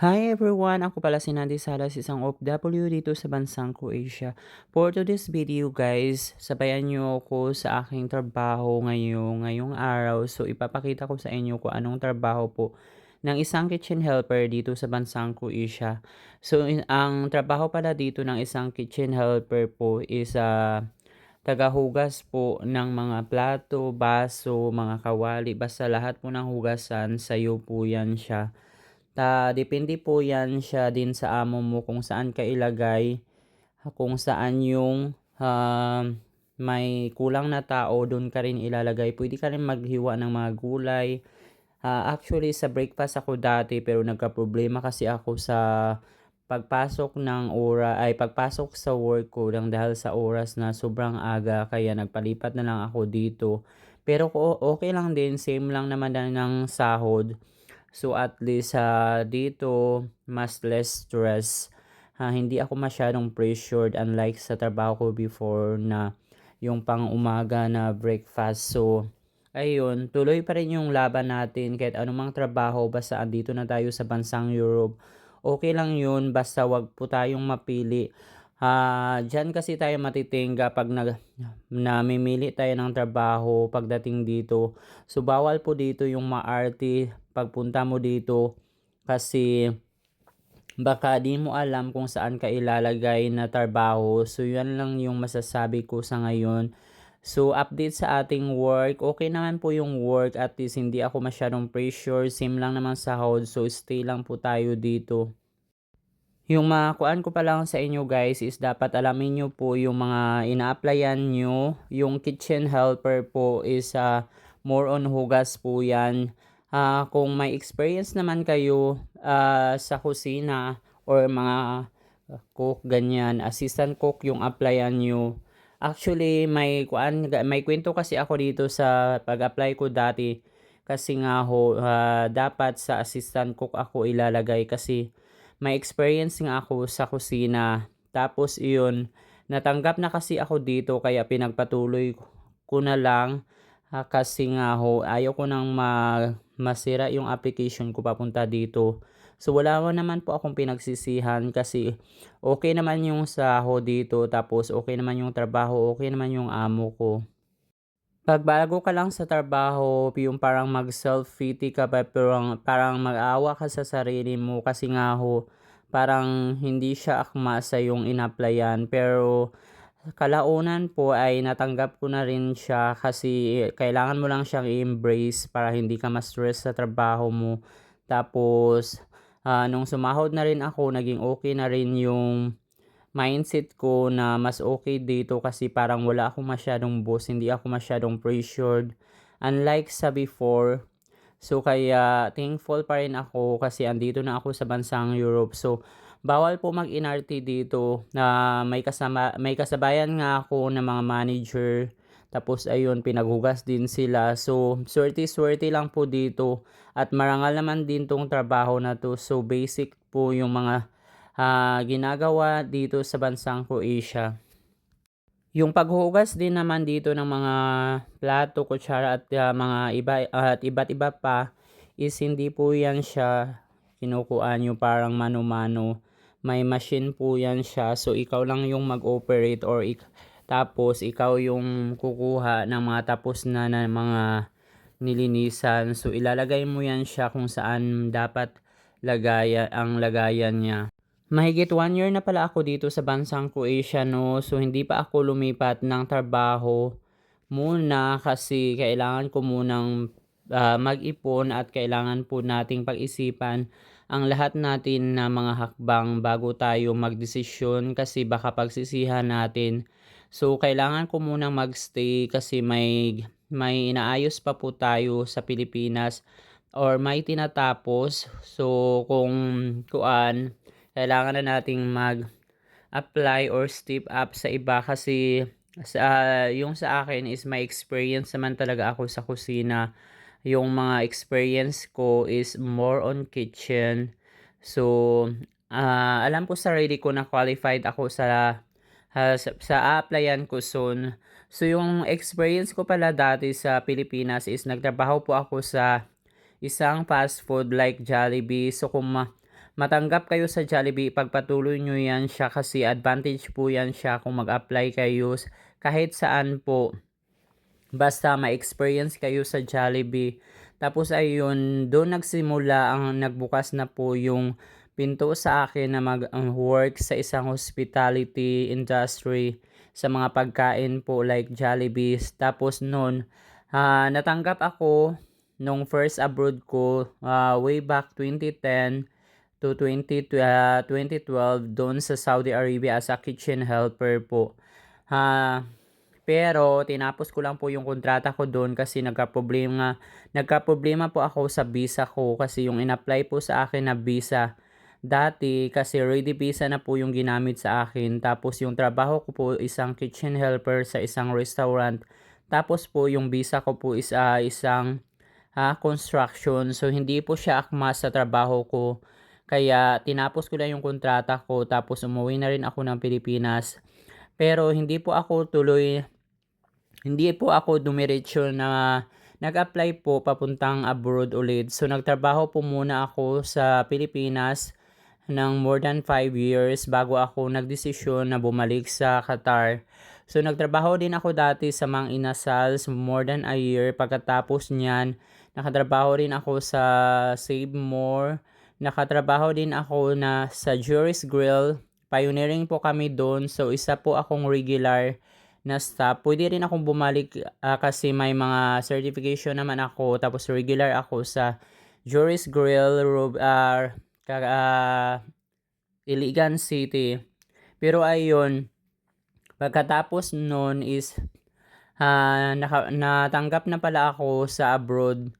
Hi everyone! Ako pala si Nandi Salas, isang OFW dito sa bansang Croatia. For today's video guys, sabayan niyo ako sa aking trabaho ngayong, ngayong araw. So ipapakita ko sa inyo kung anong trabaho po ng isang kitchen helper dito sa bansang Croatia. So in, ang trabaho pala dito ng isang kitchen helper po is uh, tagahugas po ng mga plato, baso, mga kawali, basta lahat po ng hugasan, sayo po yan siya. Ta depende po 'yan siya din sa amo mo kung saan ka ilagay, kung saan yung, um, may kulang na tao dun ka rin ilalagay. Puwede ka rin maghiwa ng mga gulay. Ah, actually sa breakfast ako dati pero nagkaproblema kasi ako sa pagpasok ng ora ay pagpasok sa work ko ng dahil sa oras na sobrang aga kaya nagpalipat na lang ako dito. Pero ko okey lang din, same lang naman na ng sahod. So at least, ah, dito mas less stress. Ah, hindi ako masyadong pressured unlike sa trabaho ko before na yung pang-umaga na breakfast. So ayun, tuloy pa rin yung laban natin kahit anumang trabaho basta andito na tayo sa bansang Europe. Okey lang yun basta 'wag po tayong mapili. Ah, diyan kasi tayo matiting kapag nag namimili tayo ng trabaho pagdating dito. So bawal po dito yung maarte pagpunta mo dito kasi baka di mo alam kung saan ka ilalagay na trabaho. So yan lang yung masasabi ko sa ngayon. So update sa ating work, okey naman po yung work at least hindi ako masyadong pressure, same lang naman sahod so stay lang po tayo dito. Yung makuhaan ko pa lang sa inyo guys is dapat alamin niyo po yung mga ina-applyan niyo. Yung kitchen helper po is, ah, more on hugas po 'yan. Ah, kung may experience naman kayo, ah, sa kusina or mga cook ganyan, assistant cook yung applyan niyo. Actually may kuan may kuwento kasi ako dito sa pag-apply ko dati. Kasi nga ho, ah, dapat sa assistant cook ako ilalagay kasi may experience nga ako sa kusina. Tapos iyon, natanggap na kasi ako dito kaya pinagpatuloy ko na lang, ah, kasi nga ho ayaw ko ng ma masira yung application ko papunta dito. So wala naman po akong pinagsisihan kasi okey naman yung sahod dito tapos okey naman yung trabaho, okey naman yung amo ko. 'Pag bago ka lang sa trabaho, yung parang mag self-pity ka pa parang parang mag-aawa ka sa sarili mo kasi nga ho, parang hindi siya akma sa iyong in-applyan pero kalaunan po ay natanggap ko na rin siya kasi kailangan mo lang siyang i-embrace para hindi ka ma-stress sa trabaho mo. Tapos, ah, nung sumahod na rin ako naging okey na rin yung mindset ko na mas okey dito kasi parang wala akong masyadong boss, hindi ako masyadong pressured. Unlike sa before, so kaya thankful pa rin ako kasi andito na ako sa bansang Europe. So bawal po mag-inarte dito na may kasama may kasabayan nga ako na mga manager. Tapos ayun pinaghugas din sila. So swerte-swerte lang po dito at marangal naman din 'tong trabaho na 'to. So basic po yung mga, ah, ginagawa dito sa bansang Croatia. Yung paghuhugas din naman dito ng mga plato, kutsara at, ah, mga iba at iba't iba pa is hindi po 'yan siya kinukuhaan niyo parang mano-mano. May machine po 'yan siya. So ikaw lang yung mag-operate or ik tapos ikaw yung kukuha ng mga tapos na na mga nilinisan. So ilalagay mo 'yan siya kung saan dapat lagayan ang lagayan niya. Mahigit 1 year na pala ako dito sa bansang Croatia 'no. So hindi pa ako lumipat ng trabaho muna kasi kailangan ko munang, ah, mag-ipon at kailangan po nating pag-isipan ang lahat natin na mga hakbang bago tayo magdesisyon kasi baka pagsisihan natin. So kailangan ko munang mag-stay kasi may may inaayos pa po tayo sa Pilipinas or may tinatapos. So kung kuan, kailangan na nating mag-apply or step up sa iba kasi sa yung sa akin is may experience naman talaga ako sa kusina. Yung mga experience ko is more on kitchen. So, ah, alam ko sa sarili ko na qualified ako sa, ah, sa sa a-applyan ko soon. So yung experience ko pala dati sa Pilipinas is nagtrabaho po ako sa isang fast food like Jollibee. So kung ma matanggap kayo sa Jollibee, ipagpatuloy nyo yan siya kasi advantage po yan siya kung mag-apply kayo kahit saan po. Basta ma-experience kayo sa Jollibee. Tapos ayun, doon nagsimula ang nagbukas na po yung pinto sa akin na mag-work sa isang hospitality industry sa mga pagkain po like Jollibees. Tapos noon, ah, natanggap ako nung first abroad ko ah, way back 2010 to 20, ah, 2012 doon sa Saudi Arabia as a kitchen helper po. Ah, pero tinapos ko lang po yung kontrata ko doon kasi nagka-problema nagka-problema po ako sa visa ko kasi yung in-apply po sa akin na visa dati kasi ready visa na po yung ginamit sa akin. Tapos yung trabaho ko po isang kitchen helper sa isang restaurant. Tapos po yung visa ko po is ah, isang ah, construction. So hindi po siya akma sa trabaho ko kaya tinapos ko lang yung kontrata ko tapos umuwi na rin ako ng Pilipinas pero hindi po ako tuloy hindi po ako dumiretso na nag-apply po papuntang abroad ulit. So nagtrabaho po muna ako sa Pilipinas ng more than 5 years bago ako nagdesisyon na bumalik sa Qatar. So nagtrabaho din ako dati sa Mang Inasal so more than a year. Pagkatapos niyan, nakatrabaho rin ako sa Save More. Nakatrabaho din ako na sa Juris Grill. Pioneering po kami doon. So isa po akong regular na staff. Pwede rin akong bumalik ah, kasi may mga certification naman ako. Tapos regular ako sa Juris Grill, ka- ah, Iligan City. Pero ayun, pagkatapos nun is ah, naka, natanggap na pala ako sa abroad.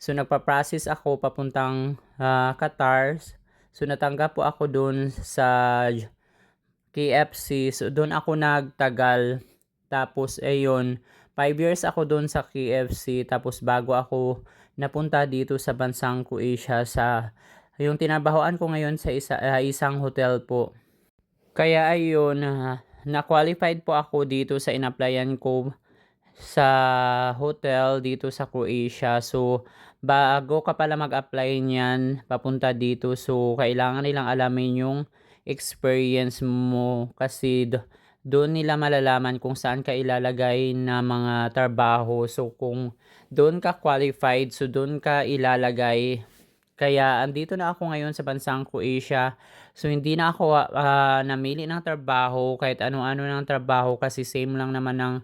So nagpa-process ako papuntang ah, Qatar. So natanggap po ako doon sa KFC. So doon ako nagtagal. Tapos ayun, 5 years ako doon sa KFC. Tapos bago ako napunta dito sa bansang Croatia sa yung tinabahoan ko ngayon sa isa, ah, isang hotel po. Kaya ayun, ah, na-qualified po ako dito sa inapplyan ko sa hotel dito sa Croatia. So, bago ka pala mag-apply niyan papunta dito, so kailangan nilang alamin yung experience mo kasi do- doon nila malalaman kung saan ka ilalagay na mga trabaho. So, kung doon ka qualified, so doon ka ilalagay. Kaya andito na ako ngayon sa bansang Croatia. So hindi na ako ah, namili ng trabaho kahit ano-ano ng trabaho kasi same lang naman ng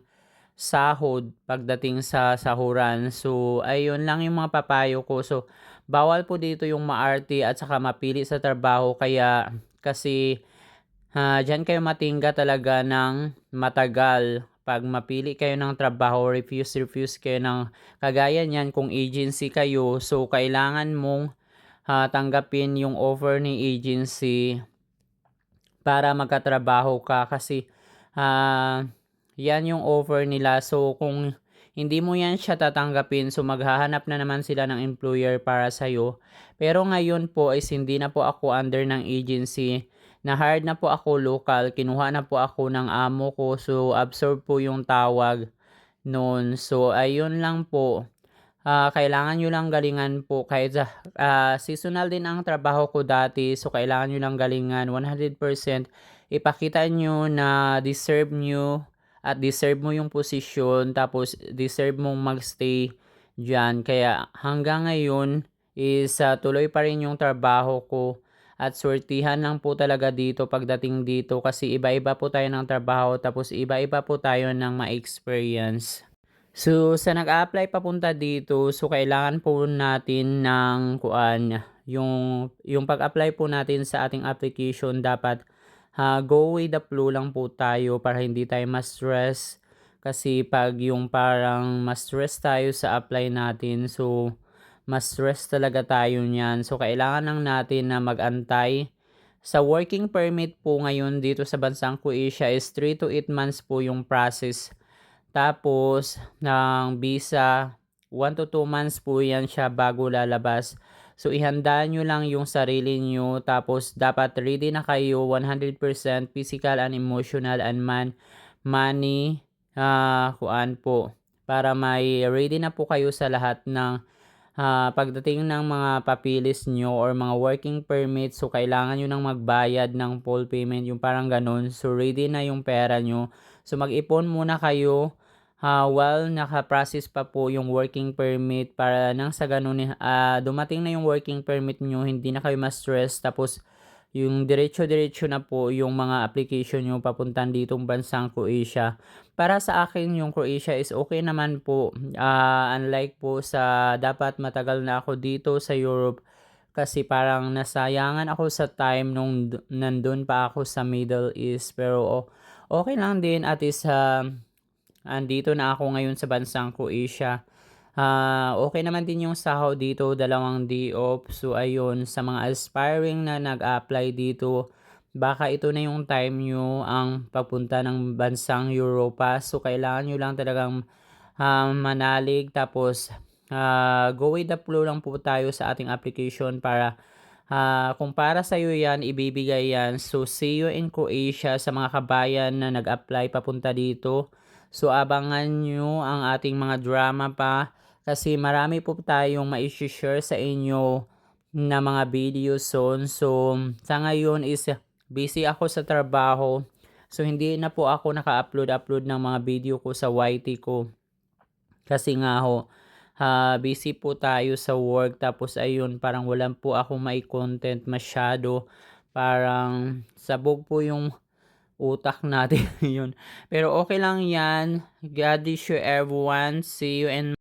sahod pagdating sa sahuran. So ayun lang yung mga papayo ko. So bawal po dito yung maarte at saka mapili sa trabaho kaya kasi ah, diyan kayo matingga talaga ng matagal. Pag mapili kayo ng trabaho, refuse, refuse kayo ng kagaya niyan kung agency kayo. So kailangan mong ah, tanggapin yung offer ni agency para magkatrabaho ka kasi ah, yan yung offer nila. So kung hindi mo yan siya tatanggapin, so maghahanap na naman sila ng employer para sa'yo. Pero ngayon po is hindi na po ako under ng agency. Na-hired na po ako local, kinuha na po ako ng amo ko. So absorb po yung tawag noon. So ayun lang po. Ah, kailangan nyo lang galingan po kahit ah, seasonal din ang trabaho ko dati so kailangan nyo lang galingan 100% ipakita nyo na deserve nyo at deserve mo yung posisyon tapos deserve mong magstay dyan kaya hanggang ngayon is ah, tuloy pa rin yung trabaho ko at swertihan lang po talaga dito pagdating dito kasi iba-iba po tayo ng trabaho tapos iba-iba po tayo ng ma-experience. So, sa nag-a-apply papunta dito, so kailangan po natin ng kuan, yung yung pag-apply po natin sa ating application dapat ha, go with the flow lang po tayo para hindi tayo ma-stress. Kasi pag yung parang ma-stress tayo sa apply natin, so ma-stress talaga tayo niyan. So kailangan lang natin na mag-antay. Sa working permit po ngayon dito sa bansang Croatia is 3 to 8 months po yung process. Tapos, ng visa, 1 to 2 months po yan siya bago lalabas. So, ihanda nyo lang yung sarili nyo. Tapos, dapat ready na kayo 100% physical and emotional and man, money, ah kuan po. Para may ready na po kayo sa lahat ng ah, pagdating ng mga papilis niyo or mga working permit, so kailangan niyo ng magbayad ng full payment, yung parang gano'n. So ready na yung pera niyo. So mag-ipon muna kayo, ah, while naka-process pa po yung working permit para nang sa gano'n, ah, dumating na yung working permit niyo, hindi na kayo ma-stress tapos yung diretso-diretso na po yung mga application niyo papuntan ditong bansang Croatia. Para sa akin yung Croatia is okey naman po, ah, unlike po sa dapat matagal na ako dito sa Europe kasi parang nasayangan ako sa time nung du nandun pa ako sa Middle East. Pero o okey lang din at least, ah, andito na ako ngayon sa bansang Croatia. Ah, okey naman din yung sahod dito, dalawang day off. So ayun, sa mga aspiring na nag-a-apply dito, baka ito na yung time niyo ang pagpunta ng bansang Europa. So kailangan niyo lang talagang, ah, manalig tapos, ah, go with the flow lang po tayo sa ating application para, ah, kung para sa'yo 'yan, ibibigay 'yan. So see you in Croatia sa mga kabayan na nag-apply papunta dito. So abangan niyo ang ating mga drama pa kasi marami po tayong mai-she-share sa inyo na mga video soon. So sa ngayon is busy ako sa trabaho. So hindi na po ako naka-upload-upload ng mga video ko sa YT ko. Kasi nga ho, ah, busy po tayo sa work tapos ayun, parang wala po akong mai-content masyado. Parang sabog po yung utak natin, yun. Pero okey lang 'yan. God bless you everyone. See you in